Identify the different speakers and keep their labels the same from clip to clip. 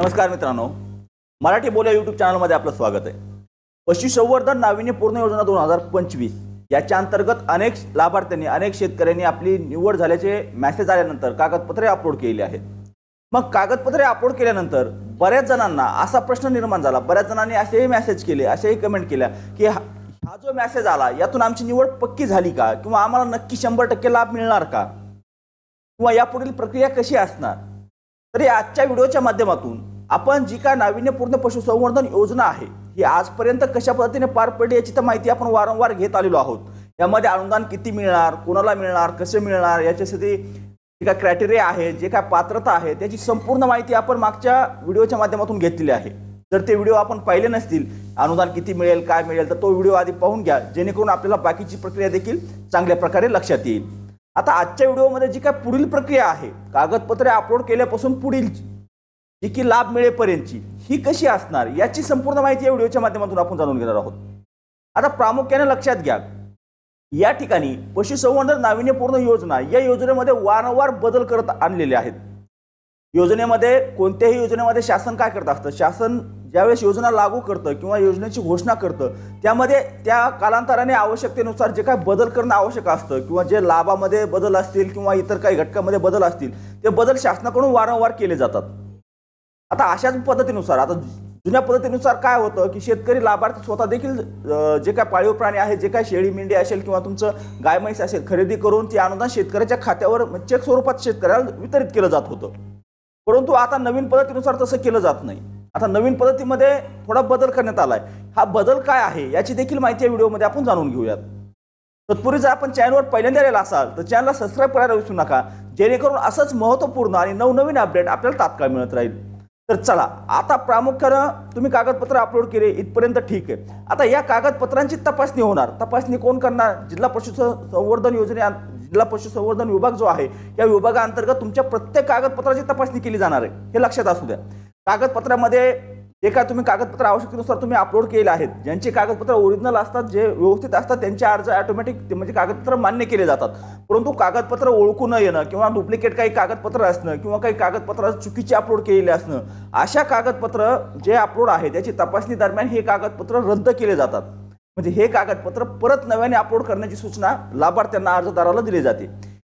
Speaker 1: नमस्कार मित्रांनो. मराठी बोल्या यूट्यूब चॅनलमध्ये आपलं स्वागत आहे. पशुसंवर्धन नाविन्यपूर्ण योजना दोन हजार पंचवीस याच्या अंतर्गत अनेक लाभार्थ्यांनी अनेक शेतकऱ्यांनी आपली निवड झाल्याचे मेसेज आल्यानंतर कागदपत्रे अपलोड केली आहेत. मग कागदपत्रे अपलोड केल्यानंतर बऱ्याच जणांना असा प्रश्न निर्माण झाला. बऱ्याच जणांनी असेही मेसेज केले असेही कमेंट केल्या की हा जो मेसेज आला यातून आमची निवड पक्की झाली का? किंवा आम्हाला नक्की शंभर टक्के लाभ मिळणार का? किंवा यापुढील प्रक्रिया कशी असणार? तर या आजच्या व्हिडिओच्या माध्यमातून आपण जी काय नाविन्यपूर्ण पशुसंवर्धन योजना आहे ही आजपर्यंत कशा पद्धतीने पार पडली याची तर माहिती आपण वारंवार घेत आलेलो आहोत. यामध्ये अनुदान किती मिळणार कोणाला मिळणार कसे मिळणार याच्यासाठी जे काय क्रायटेरिया आहे जे काय पात्रता आहे त्याची संपूर्ण माहिती आपण मागच्या व्हिडिओच्या माध्यमातून घेतलेली आहे. जर ते व्हिडिओ आपण पाहिले नसतील अनुदान किती मिळेल काय मिळेल तर तो व्हिडिओ आधी पाहून घ्या जेणेकरून आपल्याला बाकीची प्रक्रिया देखील चांगल्या प्रकारे लक्षात येईल. आता आजच्या व्हिडिओमध्ये जी काय पुढील प्रक्रिया आहे कागदपत्रे अपलोड केल्यापासून पुढील जी की लाभ मिळेपर्यंतची ही कशी असणार याची संपूर्ण माहिती या व्हिडिओच्या माध्यमातून आपण जाणून घेणार आहोत. आता प्रामुख्याने लक्षात घ्या या ठिकाणी पशुसंवर्धन नाविन्यपूर्ण योजना या योजनेमध्ये वारंवार बदल करत आणलेले आहेत. योजनेमध्ये कोणत्याही योजनेमध्ये शासन काय करत असतं? शासन ज्यावेळेस योजना लागू करतं किंवा योजनेची घोषणा करतं त्यामध्ये त्या कालांतराने आवश्यकतेनुसार जे काय बदल करणं आवश्यक असतं किंवा जे लाभामध्ये बदल असतील किंवा इतर काही घटकामध्ये बदल असतील ते बदल शासनाकडून वारंवार केले जातात. आता अशाच पद्धतीनुसार आता जुन्या पद्धतीनुसार काय होतं की शेतकरी लाभार्थी स्वतः देखील जे काय पाळीव प्राणी आहे जे काय शेळी मेंढी असेल किंवा तुमचं गाय म्हैस असेल खरेदी करून ती अनुदान शेतकऱ्याच्या खात्यावर म्हणजे चेक स्वरूपात शेतकऱ्याला वितरित केलं जात होतं. परंतु आता नवीन पद्धतीनुसार तसं केलं जात नाही. आता नवीन पद्धतीमध्ये थोडा बदल करण्यात आलाय. हा बदल काय आहे याची देखील माहिती या व्हिडिओमध्ये आपण जाणून घेऊयात. तत्पूर्वी जर आपण चॅनलवर पहिल्यांदा आलेला असाल तर चॅनलला सबस्क्राईब करायला विसरू नका. जेणेकरून असंच महत्त्वपूर्ण आणि नवनवीन अपडेट आपल्याला तात्काळ मिळत राहील. तर चला आता प्रामुख्यानं तुम्ही कागदपत्र अपलोड केले इथपर्यंत ठीक आहे. आता या कागदपत्रांची तपासणी होणार. तपासणी कोण करणार? जिल्हा पशुसंवर्धन योजने जिल्हा पशुसंवर्धन विभाग जो आहे या विभागाअंतर्गत तुमच्या प्रत्येक कागदपत्राची तपासणी केली जाणार आहे. हे लक्षात असू द्या. कागदपत्रामध्ये जे काय तुम्ही कागदपत्र आवश्यकतेनुसार तुम्ही अपलोड केले आहेत ज्यांचे कागदपत्र ओरिजिनल असतात जे व्यवस्थित असतात त्यांचे अर्ज ऑटोमॅटिक म्हणजे कागदपत्र मान्य केले जातात. परंतु कागदपत्र ओळखू न येणं किंवा डुप्लिकेट काही कागदपत्र असणं किंवा काही कागदपत्र चुकीचे अपलोड केलेले असणं अशा कागदपत्र जे अपलोड आहे त्याची तपासणी दरम्यान हे कागदपत्र रद्द केले जातात. म्हणजे हे कागदपत्र परत नव्याने अपलोड करण्याची सूचना लाभार्थ्यांना अर्जदाराला दिली जाते.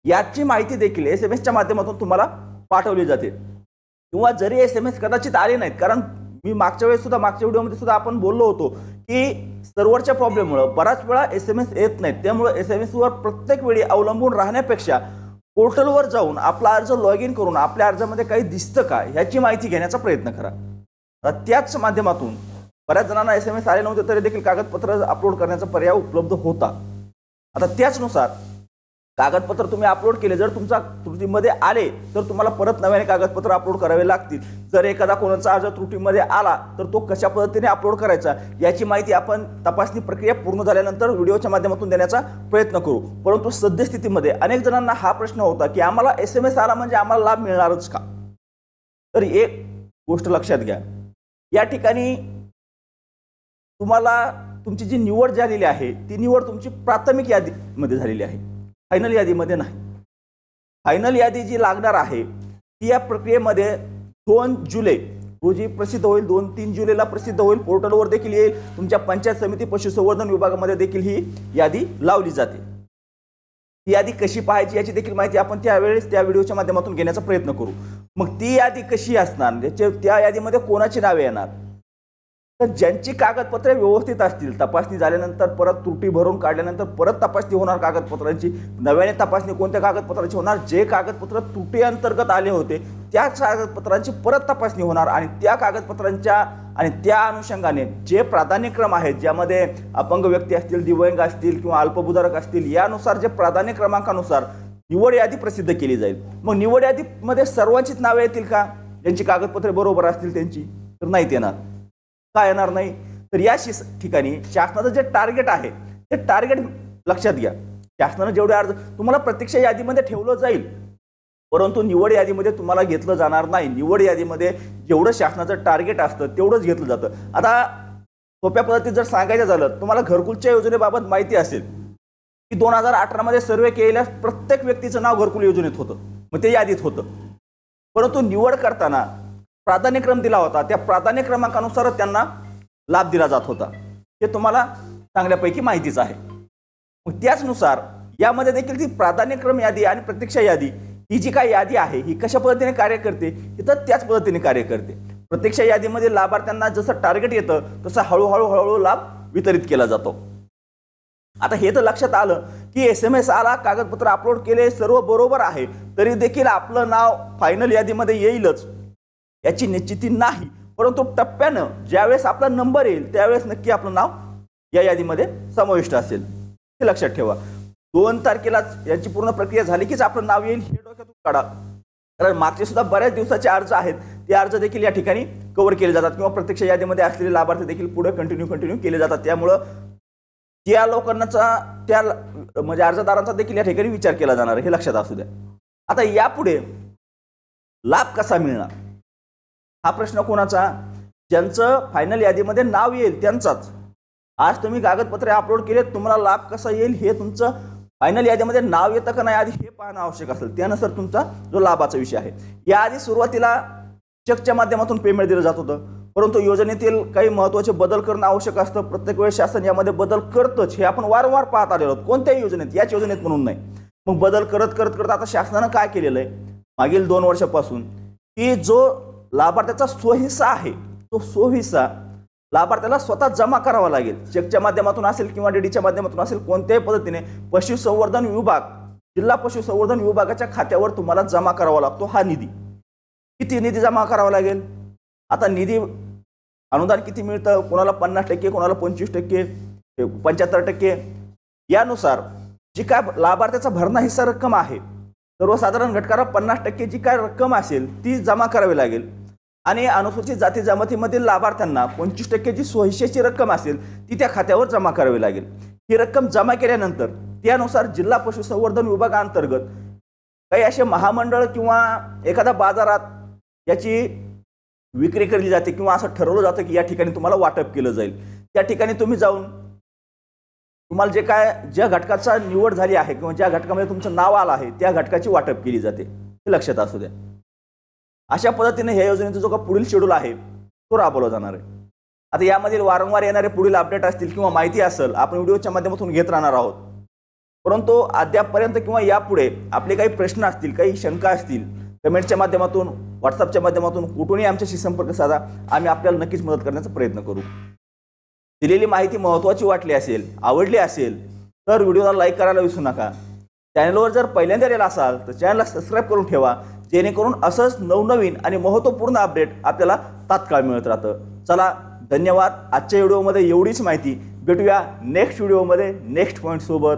Speaker 1: याची माहिती देखील एस एम एसच्या माध्यमातून तुम्हाला पाठवली जाते. किंवा जरी एस एम एस कदाचित आले नाहीत कारण मी मागच्या वेळेस सुद्धा मागच्या व्हिडिओमध्ये सुद्धा आपण बोललो होतो की सर्व्हरच्या प्रॉब्लेममुळं बऱ्याच वेळा एस एम एस येत नाहीत. त्यामुळं एस एम एसवर प्रत्येक वेळी अवलंबून राहण्यापेक्षा पोर्टलवर जाऊन आपला अर्ज लॉग इन करून आपल्या अर्जामध्ये काही दिसतं का ह्याची माहिती घेण्याचा प्रयत्न करा. त्याच माध्यमातून बऱ्याच जणांना एस एम एस आले नव्हते तरी देखील कागदपत्र अपलोड करण्याचा पर्याय उपलब्ध होता. आता त्याचनुसार कागदपत्र तुम्ही अपलोड केले जर तुमचा त्रुटीमध्ये आले तर तुम्हाला परत नव्याने कागदपत्र अपलोड करावे लागतील. जर एखादा कोणाचा अर्ज त्रुटीमध्ये आला तर तो कशा पद्धतीने अपलोड करायचा याची माहिती आपण तपासणी प्रक्रिया पूर्ण झाल्यानंतर व्हिडिओच्या माध्यमातून देण्याचा प्रयत्न करू. परंतु सद्यस्थितीमध्ये अनेक जणांना हा प्रश्न होता की आम्हाला एस एम एस आला म्हणजे आम्हाला लाभ मिळणारच का? तर एक गोष्ट लक्षात घ्या. या ठिकाणी तुम्हाला तुमची जी निवड झालेली आहे ती निवड तुमची प्राथमिक यादीमध्ये झालेली आहे. फायनल यादीमध्ये नाही. फायनल यादी जी लागणार आहे ती या प्रक्रियेमध्ये दोन जुलै रोजी प्रसिद्ध होईल दोन तीन जुलैला प्रसिद्ध होईल पोर्टलवर देखील येईल. तुमच्या पंचायत समिती पशुसंवर्धन विभागामध्ये देखील ही यादी लावली जाते. ती यादी कशी पाहायची याची देखील माहिती आपण त्यावेळेस त्या व्हिडिओच्या माध्यमातून घेण्याचा प्रयत्न करू. मग ती यादी कशी असणार? म्हणजे त्या यादीमध्ये कोणाची नावे येणार? तर ज्यांची कागदपत्रे व्यवस्थित असतील तपासणी झाल्यानंतर परत त्रुटी भरून काढल्यानंतर परत तपासणी होणार कागदपत्रांची. नव्याने तपासणी कोणत्या कागदपत्रांची होणार? जे कागदपत्र त्रुटी अंतर्गत आले होते त्या कागदपत्रांची परत तपासणी होणार आणि त्या कागदपत्रांच्या आणि त्या अनुषंगाने जे प्राधान्यक्रम आहेत ज्यामध्ये अपंग व्यक्ती असतील दिव्यांग असतील किंवा अल्पभूधारक असतील यानुसार जे प्राधान्य क्रमांकानुसार निवड यादी प्रसिद्ध केली जाईल. मग निवड यादीमध्ये सर्वांचीच नावे येतील का? ज्यांची कागदपत्रे बरोबर असतील त्यांची? तर नाहीत येणार. का येणार नाही? तर या शिस ठिकाणी शासनाचं जे टार्गेट आहे ते टार्गेट लक्षात घ्या. शासनानं जेवढे अर्ज तुम्हाला प्रत्यक्ष यादीमध्ये ठेवलं जाईल. परंतु निवड यादीमध्ये तुम्हाला घेतलं जाणार नाही. निवड यादीमध्ये जेवढं शासनाचं टार्गेट असतं तेवढंच घेतलं जातं. आता सोप्या पद्धतीत जर सांगायचं झालं तुम्हाला घरकुलच्या योजनेबाबत माहिती असेल की दोन हजार अठरामध्ये सर्वे केलेल्या प्रत्येक व्यक्तीचं नाव घरकुल योजनेत होतं. मग ते यादीत होतं. परंतु निवड करताना प्राधान्यक्रम दिला होता. त्या प्राधान्यक्रमांकानुसारच त्यांना लाभ दिला जात होता. हे तुम्हाला चांगल्यापैकी माहितीच आहे. मग त्याचनुसार यामध्ये देखील ती प्राधान्यक्रम यादी आणि प्रतीक्षा यादी ही जी काय यादी आहे ही कशा पद्धतीने कार्य करते ही तर त्याच पद्धतीने कार्य करते. प्रत्यक्ष यादीमध्ये लाभार्थ्यांना जसं टार्गेट येतं तसं हळूहळू हळूहळू लाभ वितरित केला जातो. आता हे तर लक्षात आलं की एस एम एस आला कागदपत्र अपलोड केले सर्व बरोबर आहे तरी देखील आपलं नाव फायनल यादीमध्ये येईलच. याची निश्चिती नाही. परंतु टप्प्यानं ज्यावेळेस आपला नंबर येईल त्यावेळेस नक्की आपलं नाव या यादीमध्ये समाविष्ट असेल. हे लक्षात ठेवा. दोन तारखेला याची पूर्ण प्रक्रिया झाली कीच आपलं नाव येईल हे डोक्यातून काढा. कारण मागचे सुद्धा बऱ्याच दिवसाचे अर्ज आहेत. ते अर्ज देखील या ठिकाणी कव्हर केले जातात किंवा प्रत्यक्ष यादीमध्ये असलेले लाभार्थी देखील पुढे कंटिन्यू कंटिन्यू केले जातात. त्यामुळं त्या लोकांचा त्या म्हणजे अर्जदारांचा देखील या ठिकाणी विचार केला जाणार हे लक्षात असू द्या. आता यापुढे लाभ कसा मिळणार? हा प्रश्न कोणाचा? ज्यांचं फायनल यादीमध्ये नाव येईल त्यांचाच. आज तुम्ही कागदपत्रे अपलोड केले तुम्हाला लाभ कसा येईल हे तुमचं फायनल यादीमध्ये नाव येतं का नाही आधी हे पाहणं आवश्यक असेल. त्यानुसार तुमचा जो लाभाचा विषय आहे. याआधी सुरुवातीला चेकच्या माध्यमातून पेमेंट दिलं जात होतं. परंतु योजनेतील काही महत्त्वाचे बदल करणं आवश्यक असतं. प्रत्येक वेळेस शासन यामध्ये बदल करतच हे आपण वारंवार पाहत आलेलो आहोत. कोणत्याही योजनेत याच योजनेत म्हणून नाही. मग बदल करत करत करत आता शासनानं काय केलेलं आहे? मागील दोन वर्षापासून की जो लाभार्थ्याचा स्वहिस्सा आहे. तो स्वहिस्सा लाभार्थ्याला स्वतः जमा करावा लागेल. चेकच्या माध्यमातून असेल किंवा डीडीच्या माध्यमातून असेल कोणत्याही पद्धतीने पशुसंवर्धन विभाग जिल्हा पशुसंवर्धन विभागाच्या खात्यावर तुम्हाला जमा करावा लागतो हा निधी. किती निधी जमा करावा लागेल? आता निधी अनुदान किती मिळतं? कोणाला पन्नास टक्के कोणाला पंचवीस टक्के पंच्याहत्तर टक्के. यानुसार जी काय लाभार्थ्याचा भरणा हिस्सा रक्कम आहे सर्वसाधारण घटकाला पन्नास टक्के जी काय रक्कम असेल ती जमा करावी लागेल. आणि अनुसूचित जाती जमातीमधील लाभार्थ्यांना पंचवीस टक्के जी रक्कम असेल ती त्या खात्यावर जमा करावी लागेल. ही रक्कम जमा केल्यानंतर त्यानुसार जिल्हा पशुसंवर्धन विभागाअंतर्गत काही असे महामंडळ किंवा एखाद्या बाजारात याची विक्री केली जाते किंवा असं ठरवलं जातं की या ठिकाणी तुम्हाला वाटप केलं जाईल. त्या ठिकाणी तुम्ही जाऊन तुम्हाला जे काय ज्या घटकाचा निवड झाली आहे किंवा ज्या घटकामध्ये तुमचं नाव आलं आहे त्या घटकाची वाटप केली जाते. हे लक्षात असू द्या. अशा पद्धतीने ह्या योजनेचा जो का पुढील शेड्यूल आहे तो राबवला जाणार आहे. आता यामधील वारंवार येणारे पुढील अपडेट असतील किंवा माहिती असेल आपण व्हिडिओच्या माध्यमातून घेत राहणार आहोत. परंतु अद्यापपर्यंत किंवा यापुढे आपले काही प्रश्न असतील काही शंका असतील कमेंटच्या माध्यमातून व्हॉट्सअपच्या माध्यमातून कुठूनही आमच्याशी संपर्क साधा आम्ही आपल्याला नक्कीच मदत करण्याचा प्रयत्न करू. दिलेली माहिती महत्त्वाची वाटली असेल आवडली असेल तर व्हिडिओला लाईक करायला विसरू नका. चॅनलवर जर पहिल्यांदा आलेला असाल तर चॅनलला सबस्क्राईब करून ठेवा. जेणेकरून असंच नवनवीन आणि महत्त्वपूर्ण अपडेट आपल्याला तात्काळ मिळत राहतं. चला धन्यवाद. आजच्या व्हिडिओमध्ये एवढीच माहिती. भेटूया नेक्स्ट व्हिडिओमध्ये नेक्स्ट पॉईंट सोबत.